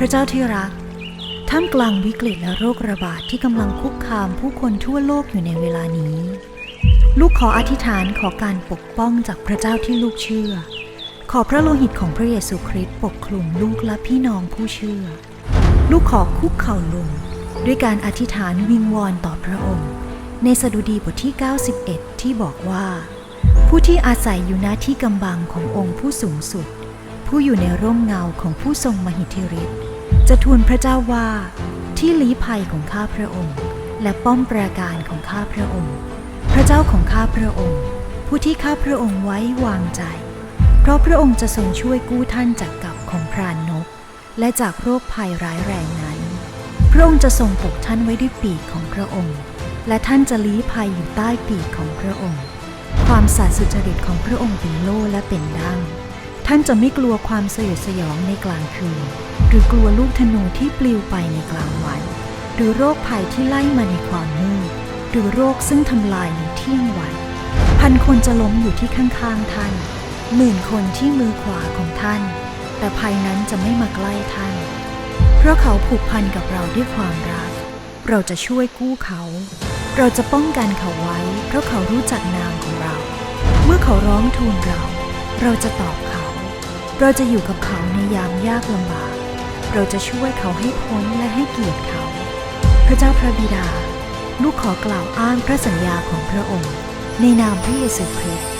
พระเจ้าที่รัก ท่ามกลางวิกฤตและโรคระบาดที่กำลังคุกคามผู้คนทั่วโลกอยู่ในเวลานี้ ลูกขออธิษฐานขอการปกป้องจากพระเจ้าที่ลูกเชื่อ ขอพระโลหิตของพระเยซูคริสต์ปกคลุมลูกและพี่น้องผู้เชื่อ ลูกขอคุกเข่าลง ด้วยการอธิษฐานวิงวอนต่อพระองค์ ในสดุดีบทที่ 91 ที่บอกว่า ผู้ที่อาศัยอยู่ณที่กำบังขององค์ผู้สูงสุด ผู้อยู่ในร่มเงาของผู้ทรงมหิทธิฤทธิ์จะทูลพระเจ้าว่าที่ลี้ภัยของข้าพระองค์ และป้อมปราการของข้าพระองค์ พระเจ้าของข้าพระองค์ ผู้ที่ข้าพระองค์ไว้วางใจ เพราะพระองค์จะทรงช่วยกู้ท่านจากกับของพรานนก และจากโรคภัยร้ายแรงนั้น พระองค์จะทรงปกท่านไว้ด้วยปีกของพระองค์ และท่านจะลี้ภัยอยู่ใต้ปีกของพระองค์ ความสัตย์สุจริตของพระองค์เป็นโล่และเป็นดั้ง ท่านจะไม่กลัวความสยดสยองในกลางคืน หรือกลัวลูกธนูที่ปลิวไปในกลางวัน หรือโรคภัยที่ไล่มาในความมืด หรือโรคซึ่งทำลายในเที่ยงวัน พันคนจะล้มอยู่ที่ข้างๆท่าน หมื่นคนที่มือขวาของท่าน แต่ภัยนั้นจะไม่มาใกล้ท่าน เพราะเขาผูกพันกับเราด้วยความรัก เราจะช่วยกู้เขา เราจะป้องกันเขาไว้ เพราะเขารู้จักนามของเรา เมื่อเขาร้องทูลเรา เราจะตอบ เราจะอยู่กับเขาในยามยากลำบาก เราจะช่วยเขาให้พ้นและให้เกียรติเขา พระเจ้าพระบิดา ลูกขอกล่าวอ้างพระสัญญาของพระองค์ ในนามพระเยซูคริสต์